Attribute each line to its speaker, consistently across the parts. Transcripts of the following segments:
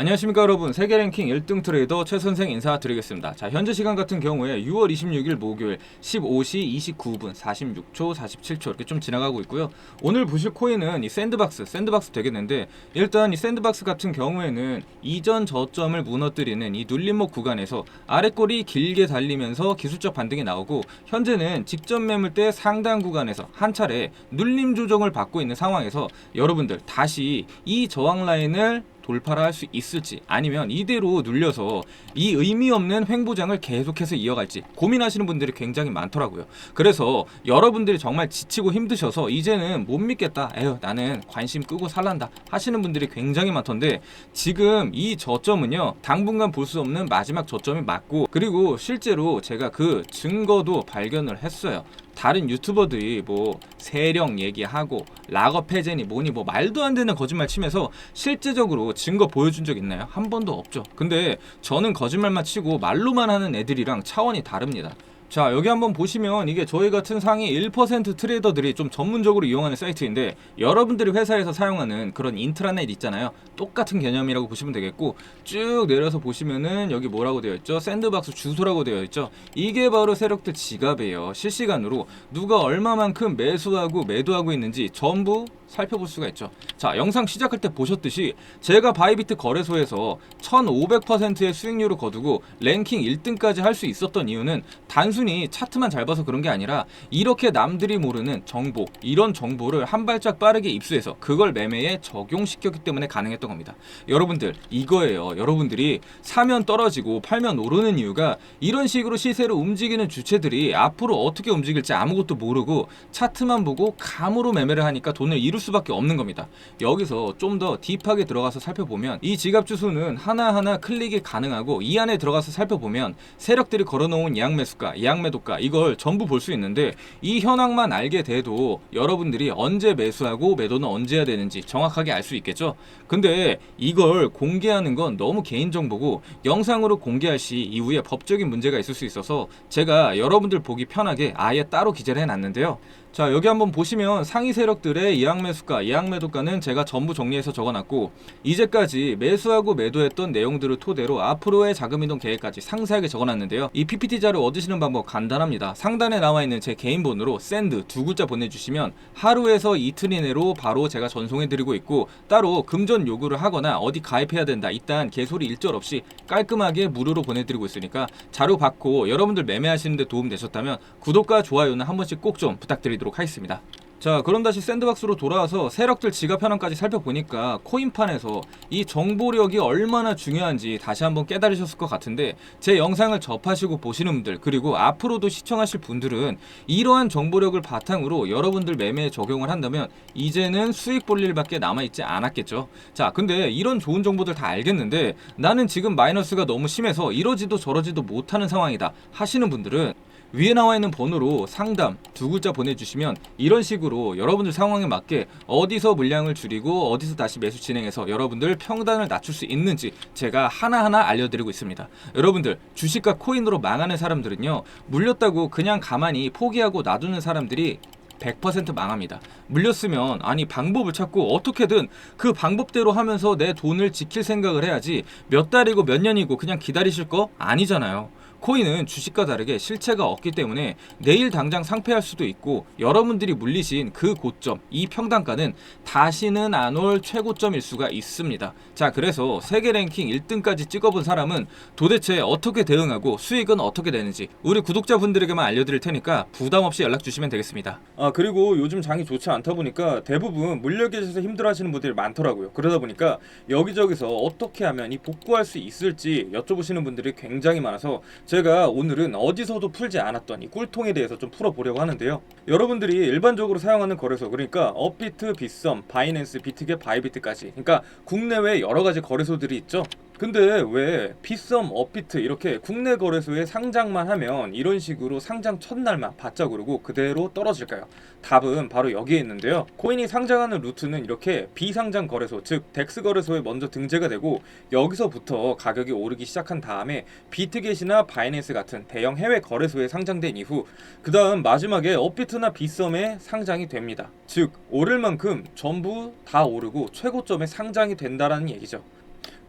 Speaker 1: 안녕하십니까 여러분. 세계 랭킹 1등 트레이더 최선생 인사드리겠습니다. 자 현재 시간 같은 경우에 6월 26일 목요일 15시 29분 46초 47초 이렇게 좀 지나가고 있고요. 오늘 보실 코인은 이 샌드박스 샌드박스 되겠는데 일단 이 샌드박스 같은 경우에는 이전 저점을 무너뜨리는 이 눌림목 구간에서 아래꼬리 길게 달리면서 기술적 반등이 나오고 현재는 직전 매물대 상단 구간에서 한 차례 눌림 조정을 받고 있는 상황에서 여러분들 다시 이 저항 라인을 돌파를 할 수 있을지 아니면 이대로 눌려서 이 의미 없는 횡보장을 계속해서 이어갈지 고민하시는 분들이 굉장히 많더라고요. 그래서 여러분들이 정말 지치고 힘드셔서 이제는 못 믿겠다. 에휴 나는 관심 끄고 살란다 하시는 분들이 굉장히 많던데 지금 이 저점은요 당분간 볼 수 없는 마지막 저점이 맞고 그리고 실제로 제가 그 증거도 발견을 했어요. 다른 유튜버들이 뭐 세령 얘기하고 락업 해제니 뭐니 뭐 말도 안 되는 거짓말 치면서 실제적으로 증거 보여준 적 있나요? 한 번도 없죠. 근데 저는 거짓말만 치고 말로만 하는 애들이랑 차원이 다릅니다. 자 여기 한번 보시면 이게 저희 같은 상위 1% 트레이더들이 좀 전문적으로 이용하는 사이트인데 여러분들이 회사에서 사용하는 그런 인트라넷 있잖아요. 똑같은 개념이라고 보시면 되겠고 쭉 내려서 보시면은 여기 뭐라고 되어 있죠? 샌드박스 주소라고 되어 있죠? 이게 바로 세력들 지갑이에요. 실시간으로 누가 얼마만큼 매수하고 매도하고 있는지 전부 살펴볼 수가 있죠 자 영상 시작할 때 보셨듯이 제가 바이비트 거래소에서 1500%의 수익률을 거두고 랭킹 1등까지 할 수 있었던 이유는 단순히 차트만 잘 봐서 그런 게 아니라 이렇게 남들이 모르는 정보 이런 정보를 한 발짝 빠르게 입수해서 그걸 매매에 적용시켰기 때문에 가능했던 겁니다. 여러분들 이거예요. 여러분들이 사면 떨어지고 팔면 오르는 이유가 이런 식으로 시세로 움직이는 주체들이 앞으로 어떻게 움직일지 아무것도 모르고 차트만 보고 감으로 매매를 하니까 돈을 잃을 수밖에 없는 겁니다 여기서 좀 더 딥하게 들어가서 살펴보면 이 지갑 주소는 하나하나 클릭이 가능하고 이 안에 들어가서 살펴보면 세력들이 걸어놓은 예약 매수가, 예약 매도가 이걸 전부 볼 수 있는데 이 현황만 알게 돼도 여러분들이 언제 매수하고 매도는 언제 해야 되는지 정확하게 알 수 있겠죠. 근데 이걸 공개하는 건 너무 개인 정보고 영상으로 공개할 시 이후에 법적인 문제가 있을 수 있어서 제가 여러분들 보기 편하게 아예 따로 기재를 해놨는데요. 자 여기 한번 보시면 상위 세력들의 예약 매수가, 예약 매도가는 제가 전부 정리해서 적어놨고 이제까지 매수하고 매도했던 내용들을 토대로 앞으로의 자금 이동 계획까지 상세하게 적어놨는데요. 이 PPT 자료 얻으시는 방법 간단합니다. 상단에 나와 있는 제 개인 번호로 샌드 두 글자 보내주시면 하루에서 이틀 이내로 바로 제가 전송해드리고 있고 따로 금전 요구를 하거나 어디 가입해야 된다 이딴 개소리 일절 없이 깔끔하게 무료로 보내드리고 있으니까 자료 받고 여러분들 매매하시는데 도움 되셨다면 구독과 좋아요는 한 번씩 꼭 좀 부탁드 리도록 하겠습니다. 자 그럼 다시 샌드박스로 돌아와서 세력들 지갑 현황까지 살펴보니까 코인판에서 이 정보력이 얼마나 중요한지 다시 한번 깨달으셨을 것 같은데 제 영상을 접하시고 보시는 분들 그리고 앞으로도 시청하실 분들은 이러한 정보력을 바탕으로 여러분들 매매에 적용을 한다면 이제는 수익 볼 일밖에 남아있지 않았겠죠 자 근데 이런 좋은 정보들 다 알겠는데 나는 지금 마이너스가 너무 심해서 이러지도 저러지도 못하는 상황이다 하시는 분들은 위에 나와 있는 번호로 상담 두 글자 보내주시면 이런 식으로 여러분들 상황에 맞게 어디서 물량을 줄이고 어디서 다시 매수 진행해서 여러분들 평단을 낮출 수 있는지 제가 하나하나 알려드리고 있습니다. 여러분들 주식과 코인으로 망하는 사람들은요 물렸다고 그냥 가만히 포기하고 놔두는 사람들이 100% 망합니다. 물렸으면 아니 방법을 찾고 어떻게든 그 방법대로 하면서 내 돈을 지킬 생각을 해야지 몇 달이고 몇 년이고 그냥 기다리실 거 아니잖아요. 코인은 주식과 다르게 실체가 없기 때문에 내일 당장 상패할 수도 있고 여러분들이 물리신 그 고점, 이 평단가는 다시는 안 올 최고점일 수가 있습니다. 자, 그래서 세계 랭킹 1등까지 찍어본 사람은 도대체 어떻게 대응하고 수익은 어떻게 되는지 우리 구독자분들에게만 알려드릴 테니까 부담 없이 연락 주시면 되겠습니다. 아, 그리고 요즘 장이 좋지 않다 보니까 대부분 물려 계셔서 힘들어 하시는 분들이 많더라고요. 그러다 보니까 여기저기서 어떻게 하면 이 복구할 수 있을지 여쭤보시는 분들이 굉장히 많아서 제가 오늘은 어디서도 풀지 않았던 이 꿀통에 대해서 좀 풀어보려고 하는데요. 여러분들이 일반적으로 사용하는 거래소 그러니까 업비트, 빗썸, 바이낸스, 비트겟, 바이비트까지 그러니까 국내외 여러 가지 거래소들이 있죠. 근데 왜 빗썸, 업비트 이렇게 국내 거래소에 상장만 하면 이런 식으로 상장 첫날만 바짝 오르고 그대로 떨어질까요? 답은 바로 여기에 있는데요. 코인이 상장하는 루트는 이렇게 비상장 거래소, 즉 덱스 거래소에 먼저 등재가 되고 여기서부터 가격이 오르기 시작한 다음에 비트겟이나 바이낸스 같은 대형 해외 거래소에 상장된 이후 그 다음 마지막에 업비트나 빗썸에 상장이 됩니다. 즉 오를 만큼 전부 다 오르고 최고점에 상장이 된다라는 얘기죠.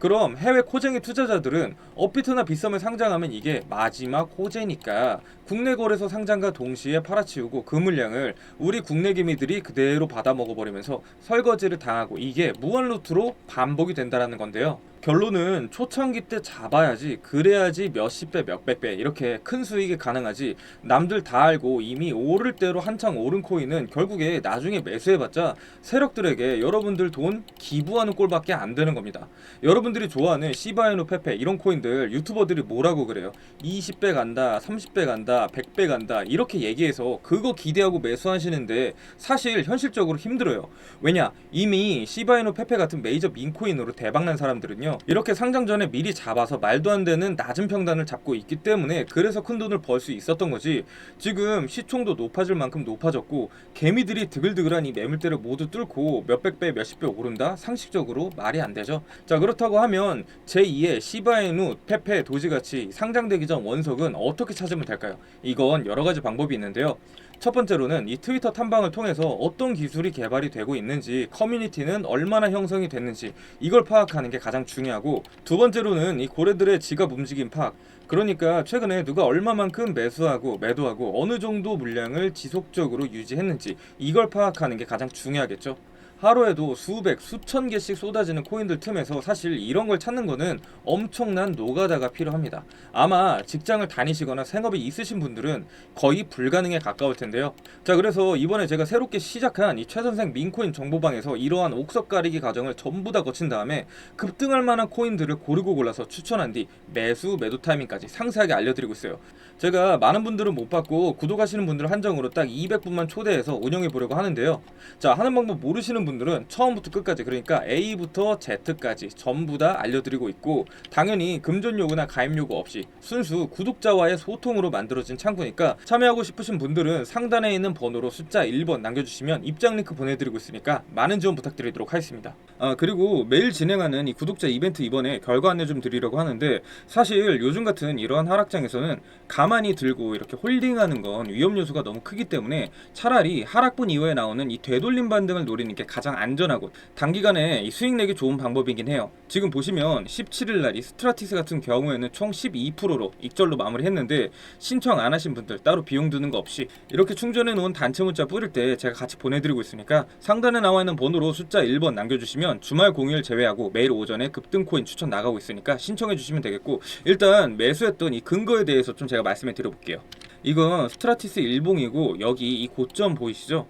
Speaker 1: 그럼 해외 코쟁이 투자자들은 업비트나 빗썸을 상장하면 이게 마지막 호재니까 국내 거래소 상장과 동시에 팔아치우고 그 물량을 우리 국내 기미들이 그대로 받아 먹어버리면서 설거지를 당하고 이게 무한 루트로 반복이 된다라는 건데요. 결론은 초창기 때 잡아야지 그래야지 몇십 배 몇백 배 이렇게 큰 수익이 가능하지. 남들 다 알고 이미 오를 대로 한창 오른 코인은 결국에 나중에 매수해봤자 세력들에게 여러분들 돈 기부하는 꼴밖에 안 되는 겁니다. 여러분들이 좋아하는 시바이누 페페 이런 코인들 유튜버들이 뭐라고 그래요? 20배 간다 30배 간다 100배 간다 이렇게 얘기해서 그거 기대하고 매수하시는데 사실 현실적으로 힘들어요. 왜냐? 이미 시바이누 페페 같은 메이저 민코인으로 대박난 사람들은요 이렇게 상장 전에 미리 잡아서 말도 안 되는 낮은 평단을 잡고 있기 때문에 그래서 큰 돈을 벌 수 있었던 거지. 지금 시총도 높아질 만큼 높아졌고 개미들이 드글드글한 이 매물대를 모두 뚫고 몇백 배 몇십 배 오른다? 상식적으로 말이 안 되죠. 자 그렇다고 하면 제2의 시바이누 페페 도지같이 상장되기 전 원석은 어떻게 찾으면 될까요? 이건 여러 가지 방법이 있는데요. 첫 번째로는 이 트위터 탐방을 통해서 어떤 기술이 개발이 되고 있는지 커뮤니티는 얼마나 형성이 됐는지 이걸 파악하는 게 가장 중요 하고 두 번째로는 이 고래들의 지갑 움직임 파악 그러니까 최근에 누가 얼마만큼 매수하고 매도하고 어느 정도 물량을 지속적으로 유지했는지 이걸 파악하는 게 가장 중요하겠죠. 하루에도 수백, 수천 개씩 쏟아지는 코인들 틈에서 사실 이런 걸 찾는 거는 엄청난 노가다가 필요합니다. 아마 직장을 다니시거나 생업이 있으신 분들은 거의 불가능에 가까울 텐데요. 자, 그래서 이번에 제가 새롭게 시작한 이 최선생 민코인 정보방에서 이러한 옥석 가리기 과정을 전부 다 거친 다음에 급등할 만한 코인들을 고르고 골라서 추천한 뒤 매수, 매도 타이밍까지 상세하게 알려드리고 있어요. 제가 많은 분들은 못 받고 구독하시는 분들 한정으로 딱 200분만 초대해서 운영해 보려고 하는데요. 자, 하는 방법 모르시는 분 들은 처음부터 끝까지 그러니까 A부터 Z까지 전부 다 알려드리고 있고 당연히 금전 요구나 가입 요구 없이 순수 구독자와의 소통으로 만들어진 창구니까 참여하고 싶으신 분들은 상단에 있는 번호로 숫자 1번 남겨주시면 입장 링크 보내드리고 있으니까 많은 지원 부탁드리도록 하겠습니다. 아 그리고 매일 진행하는 이 구독자 이벤트 이번에 결과 안내 좀 드리려고 하는데 사실 요즘 같은 이러한 하락장에서는 가만히 들고 이렇게 홀딩하는 건 위험 요소가 너무 크기 때문에 차라리 하락분 이후에 나오는 이 되돌림 반등을 노리는 게 가장 안전하고 단기간에 이 수익 내기 좋은 방법이긴 해요. 지금 보시면 17일 날 이 스트라티스 같은 경우에는 총 12%로 익절로 마무리했는데 신청 안 하신 분들 따로 비용 드는 거 없이 이렇게 충전해 놓은 단체 문자 뿌릴 때 제가 같이 보내드리고 있으니까 상단에 나와 있는 번호로 숫자 1번 남겨주시면 주말 공휴일 제외하고 매일 오전에 급등 코인 추천 나가고 있으니까 신청해 주시면 되겠고 일단 매수했던 이 근거에 대해서 좀 제가 말씀해 드려볼게요. 이건 스트라티스 일봉이고 여기 이 고점 보이시죠?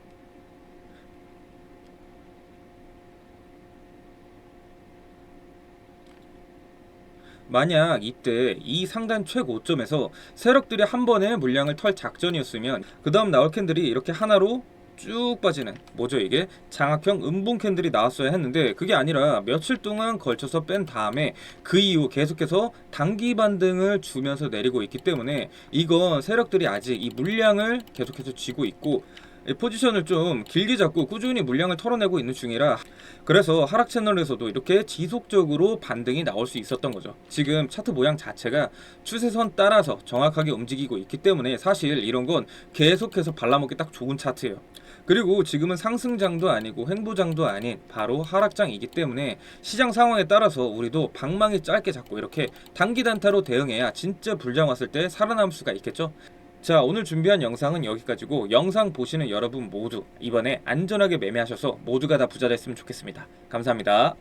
Speaker 1: 만약 이때 이 상단 최고점에서 세력들이 한 번에 물량을 털 작전이었으면 그 다음 나올 캔들이 이렇게 하나로 쭉 빠지는 뭐죠 이게 장악형 음봉 캔들이 나왔어야 했는데 그게 아니라 며칠 동안 걸쳐서 뺀 다음에 그 이후 계속해서 단기 반등을 주면서 내리고 있기 때문에 이건 세력들이 아직 이 물량을 계속해서 쥐고 있고 이 포지션을 좀 길게 잡고 꾸준히 물량을 털어내고 있는 중이라 그래서 하락 채널에서도 이렇게 지속적으로 반등이 나올 수 있었던 거죠. 지금 차트 모양 자체가 추세선 따라서 정확하게 움직이고 있기 때문에 사실 이런 건 계속해서 발라먹기 딱 좋은 차트예요. 그리고 지금은 상승장도 아니고 횡보장도 아닌 바로 하락장이기 때문에 시장 상황에 따라서 우리도 방망이 짧게 잡고 이렇게 단기 단타로 대응해야 진짜 불장 왔을 때 살아남을 수가 있겠죠. 자 오늘 준비한 영상은 여기까지고 영상 보시는 여러분 모두 이번에 안전하게 매매하셔서 모두가 다 부자 됐으면 좋겠습니다. 감사합니다.